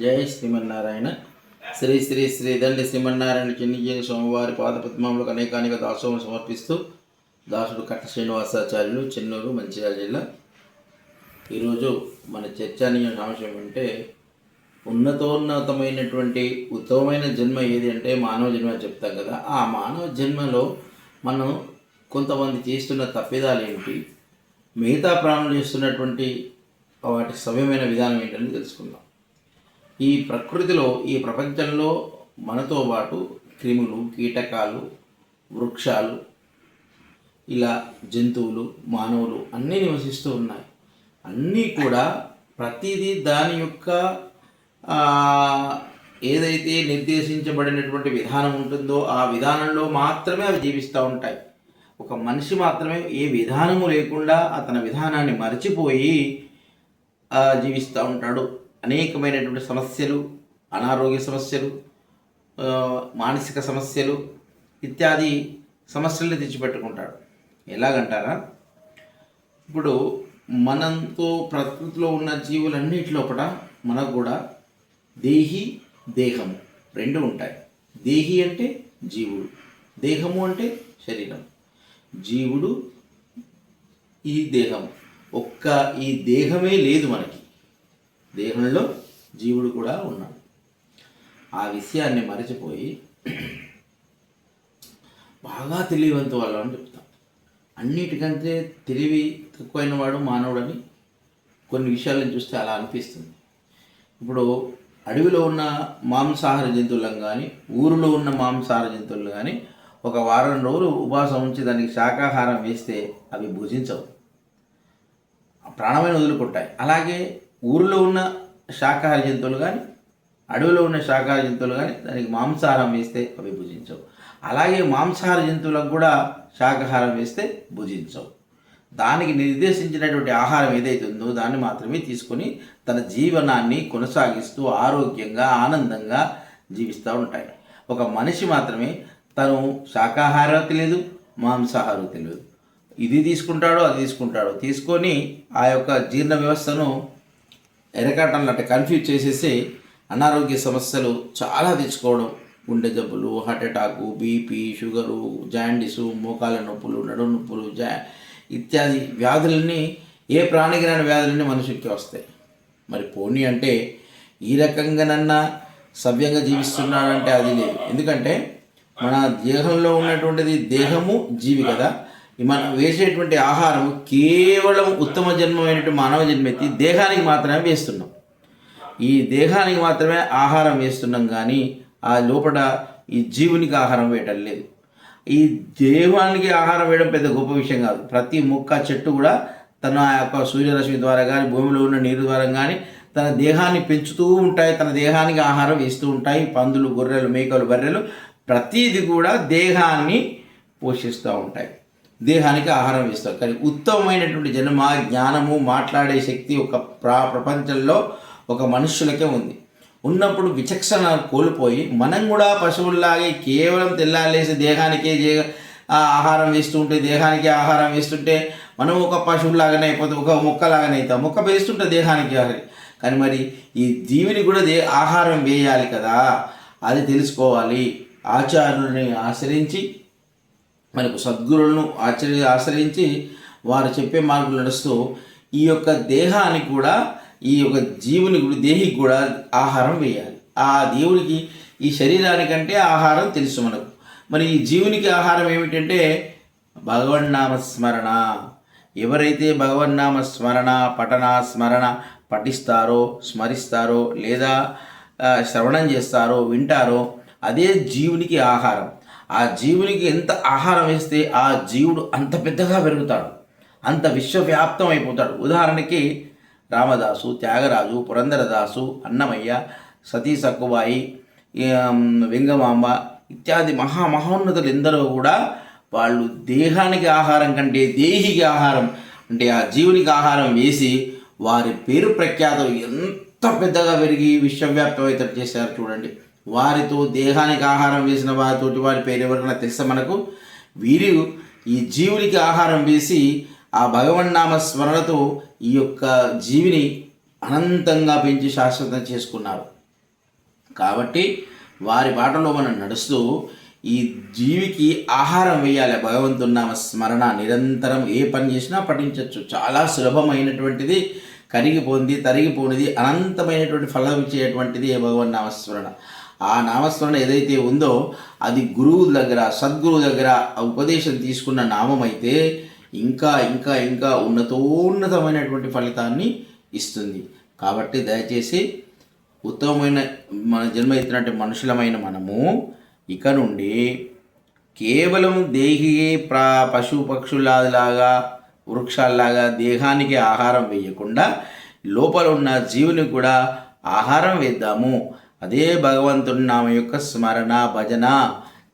జై శ్రీమన్నారాయణ. శ్రీ శ్రీ శ్రీ దండి శ్రీమన్నారాయణ చిన్నజీని స్వామివారి పాదపద్మములకు అనేకానేక దాసోహం సమర్పిస్తూ దాసుడు కట్ట శ్రీనివాసాచార్యులు చెన్నూరు మంచిర్యాల జిల్లా. ఈరోజు మన చర్చానీయ అంశం అంటే ఉన్నతోన్నతమైనటువంటి ఉత్తమమైన జన్మ ఏది అంటే మానవ జన్మ అని చెప్తాం కదా. ఆ మానవ జన్మలో మనం కొంతమంది చేస్తున్న తప్పిదాలు ఏమిటి మిగతా ప్రాణులు చేస్తున్నటువంటి వాటి సవ్యమైన విధానం ఏంటని తెలుసుకుందాం. ఈ ప్రకృతిలో ఈ ప్రపంచంలో మనతో పాటు క్రిములు కీటకాలు వృక్షాలు ఇలా జంతువులు మానవులు అన్నీ నివసిస్తూ ఉన్నాయి. అన్నీ కూడా ప్రతిదీ దాని యొక్క ఏదైతే నిర్దేశించబడినటువంటి విధానం ఉంటుందో ఆ విధానంలో మాత్రమే అవి జీవిస్తూ ఉంటాయి. ఒక మనిషి మాత్రమే ఏ విధానము లేకుండా అతని విధానాన్ని మరచిపోయి జీవిస్తూ ఉంటాడు. అనేకమైనటువంటి సమస్యలు అనారోగ్య సమస్యలు మానసిక సమస్యలు ఇత్యాది సమస్యల్ని తెచ్చిపెట్టుకుంటాడు. ఎలాగంటారా? ఇప్పుడు మనంతో ప్రకృతిలో ఉన్న జీవులన్నిటి లోపల మనకు కూడా దేహి దేహము రెండు ఉంటాయి. దేహి అంటే జీవుడు దేహము అంటే శరీరం. జీవుడు ఈ దేహం. ఒక్క ఈ దేహమే లేదు మనకి. దేహంలో జీవుడు కూడా ఉన్నాడు. ఆ విషయాన్ని మరచిపోయి బాగా తెలియవంత వాళ్ళు అని చెప్తాం. అన్నిటికంటే తెలివి తక్కువైన వాడు మానవుడని కొన్ని విషయాలను చూస్తే అలా అనిపిస్తుంది. ఇప్పుడు అడవిలో ఉన్న మాంసాహార జంతువులను కానీ ఊరిలో ఉన్న మాంసాహార జంతువులు కానీ ఒక వారం రోజులు ఉపవాసం ఉంచి దానికి శాకాహారం వేస్తే అవి భుజించవు. ప్రాణమైన వదులుకుంటాయి అలాగే ఊరిలో ఉన్న శాకాహార జంతువులు కానీ అడవిలో ఉన్న శాకాహార జంతువులు కానీ దానికి మాంసాహారం వేస్తే అవి భుజించవు. అలాగే మాంసాహార జంతువులకు కూడా శాకాహారం వేస్తే భుజించవు. దానికి నిర్దేశించినటువంటి ఆహారం ఏదైతే ఉందో దాన్ని మాత్రమే తీసుకొని తన జీవనాన్ని కొనసాగిస్తూ ఆరోగ్యంగా ఆనందంగా జీవిస్తూ ఉంటాయి. ఒక మనిషి మాత్రమే తను శాకాహారం తెలియదు మాంసాహారం తెలియదు ఇది తీసుకుంటాడో అది తీసుకుంటాడో తీసుకొని ఆ యొక్క జీర్ణ వ్యవస్థను ఎరకాటం అంటే కన్ఫ్యూజ్ చేసేసి అనారోగ్య సమస్యలు చాలా తెచ్చుకోవడం. గుండె జబ్బులు heart attack BP sugar jaundice మోకాల నొప్పులు నడు నొప్పులు జా ఇత్యాది వ్యాధులన్నీ ఏ ప్రాణికి వ్యాధులన్నీ మనుషులకి వస్తాయి. మరి పోనీ అంటే ఈ రకంగానన్నా సవ్యంగా జీవిస్తున్నాడంటే అది లేదు. ఎందుకంటే మన దేహంలో ఉన్నటువంటిది దేహము జీవి కదా. మనం వేసేటువంటి ఆహారం కేవలం ఉత్తమ జన్మమైనటువంటి మానవ జన్మెత్తి దేహానికి మాత్రమే వేస్తున్నాం. ఈ దేహానికి మాత్రమే ఆహారం వేస్తున్నాం కానీ ఆ లోపల ఈ జీవునికి ఆహారం వేయటం లేదు. ఈ దేహానికి ఆహారం వేయడం పెద్ద గొప్ప విషయం కాదు. ప్రతి మొక్క చెట్టు కూడా తన యొక్క సూర్యరశ్మి ద్వారా కానీ భూమిలో ఉన్న నీరు ద్వారా కానీ తన దేహాన్ని పెంచుతూ ఉంటాయి. తన దేహానికి ఆహారం వేస్తూ ఉంటాయి. పందులు గొర్రెలు మేకలు బర్రెలు ప్రతీది కూడా దేహాన్ని పోషిస్తూ ఉంటాయి. దేహానికి ఆహారం ఇస్తారు కానీ ఉత్తమమైనటువంటి జన్మ జ్ఞానము మాట్లాడే శక్తి ఒక ప్రా ప్రపంచంలో ఒక మనుష్యులకే ఉంది. ఉన్నప్పుడు విచక్షణ కోల్పోయి మనం కూడా పశువుల్లాగే కేవలం తెల్లాలేసి దేహానికే ఆహారం వేస్తుంటే దేహానికి ఆహారం వేస్తుంటే మనం ఒక పశువులాగానే అయిపోతాం ఒక మొక్కలాగానే అవుతాం మొక్క వేస్తుంటే దేహానికి ఆహారం. కానీ మరి ఈ జీవిని కూడా దే ఆహారం వేయాలి కదా. అది తెలుసుకోవాలి. ఆచార్యుని ఆశ్రయించి మనకు సద్గురులను ఆచరి ఆశ్రయించి వారు చెప్పే మార్గం నడుస్తూ ఈ యొక్క దేహానికి కూడా ఈ యొక్క జీవుని కూడా దేహికి కూడా ఆహారం వేయాలి. ఆ దేవుడికి ఈ శరీరానికంటే ఆహారం తెలుసు మనకు. మరి ఈ జీవునికి ఆహారం ఏమిటంటే భగవన్నామ స్మరణ ఎవరైతే భగవన్నామ స్మరణ పఠన స్మరణ పఠిస్తారో స్మరిస్తారో లేదా శ్రవణం చేస్తారో వింటారో అదే జీవునికి ఆహారం. ఆ జీవునికి ఎంత ఆహారం వేస్తే ఆ జీవుడు అంత పెద్దగా పెరుగుతాడు. అంత విశ్వవ్యాప్తం అయిపోతాడు. ఉదాహరణకి రామదాసు త్యాగరాజు పురంధరదాసు అన్నమయ్య సతీ సక్కుబాయి వెంగమాంబ ఇత్యాది మహా మహోన్నతులు ఎందరో కూడా వాళ్ళు దేహానికి ఆహారం కంటే దేహికి ఆహారం అంటే ఆ జీవునికి ఆహారం వేసి వారి పేరు ప్రఖ్యాతం ఎంత పెద్దగా పెరిగి విశ్వవ్యాప్తం అయితే చేశారు చూడండి. వారితో దేహానికి ఆహారం వేసిన వారితోటి వారి పేరు ఎవరికైనా తెలుసా మనకు? వీరు ఈ జీవునికి ఆహారం వేసి ఆ భగవన్నామ స్మరణతో ఈ యొక్క జీవిని అనంతంగా పెంచి శాశ్వతం చేసుకున్నారు. కాబట్టి వారి బాటలో మనం నడుస్తూ ఈ జీవికి ఆహారం వేయాలి. భగవంతున్నామ స్మరణ నిరంతరం ఏ పని చేసినా పఠించవచ్చు చాలా సులభమైనటువంటిది కరిగిపోయింది తరిగిపోనిది అనంతమైనటువంటి ఫలం ఇచ్చేటువంటిది ఏ భగవన్ నామస్మరణ ఆ నామస్మరణ ఏదైతే ఉందో అది గురువు దగ్గర సద్గురువు దగ్గర ఉపదేశం తీసుకున్న నామం అయితే ఇంకా ఇంకా ఇంకా ఉన్నతోన్నతమైనటువంటి ఫలితాన్ని ఇస్తుంది. కాబట్టి దయచేసి ఉత్తమమైన మన జన్మ ఎత్తినట్టు మనుషులమైన మనము ఇక నుండి కేవలం దేహియే ప్రా పశు పక్షులాగా వృక్షాల్లాగా దేహానికి ఆహారం వేయకుండా లోపల ఉన్న జీవుని కూడా ఆహారం వేద్దాము. అదే భగవంతుని నామ యొక్క స్మరణ భజన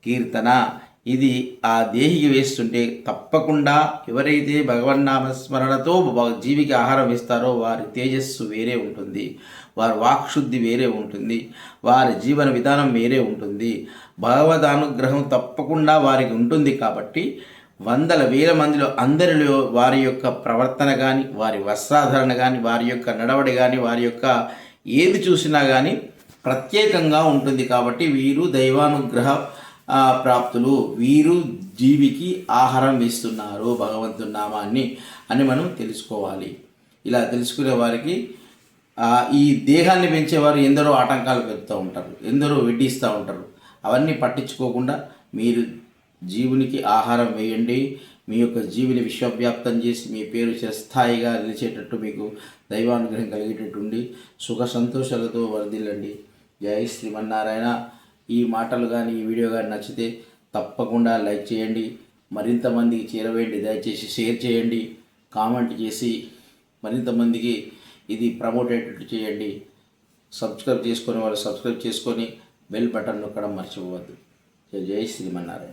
కీర్తన. ఇది ఆ దేహికి వేస్తుంటే తప్పకుండా ఎవరైతే భగవన్నామ స్మరణతో జీవికి ఆహారం ఇస్తారో వారి తేజస్సు వేరే ఉంటుంది. వారి వాక్శుద్ధి వేరే ఉంటుంది. వారి జీవన విధానం వేరే ఉంటుంది. భగవద్ అనుగ్రహం తప్పకుండా వారికి ఉంటుంది కాబట్టి వందల వేల మందిలో అందరిలో వారి యొక్క ప్రవర్తన కానీ వారి వస్త్రాధరణ కానీ వారి యొక్క నడవడి కానీ వారి యొక్క ఏది చూసినా కానీ ప్రత్యేకంగా ఉంటుంది కాబట్టి వీరు దైవానుగ్రహ ప్రాప్తులు. వీరు జీవికి ఆహారం ఇస్తున్నారు భగవంతుని నామాన్ని అని మనం తెలుసుకోవాలి. ఇలా తెలుసుకునే వారికి ఈ దేహాన్ని పెంచేవారు ఎందరో ఆటంకాలు పెడుతూ ఉంటారు ఎందరో వెడ్డిస్తూ ఉంటారు. అవన్నీ పట్టించుకోకుండా మీరు జీవునికి ఆహారం వేయండి. మీ యొక్క జీవిని విశ్వవ్యాప్తం చేసి మీ పేరు చిరస్థాయిగా నిలిచేటట్టు మీకు దైవానుగ్రహం కలిగేటట్టుండి సుఖ సంతోషాలతో వర్ధిల్లండి జై శ్రీమన్నారాయణ. ఈ మాటలు కానీ ఈ వీడియో కానీ నచ్చితే తప్పకుండా లైక్ చేయండి. మరింత మందికి చేరవేయండి. దయచేసి షేర్ చేయండి. కామెంట్ చేసి మరింత మందికి ఇది ప్రమోట్ అయ్యేటట్టు చేయండి. సబ్స్క్రైబ్ చేసుకొని వాళ్ళు సబ్స్క్రైబ్ చేసుకొని బెల్ బటన్ నొక్కడం మర్చిపోవద్దు. జై జై శ్రీమన్నారాయణ.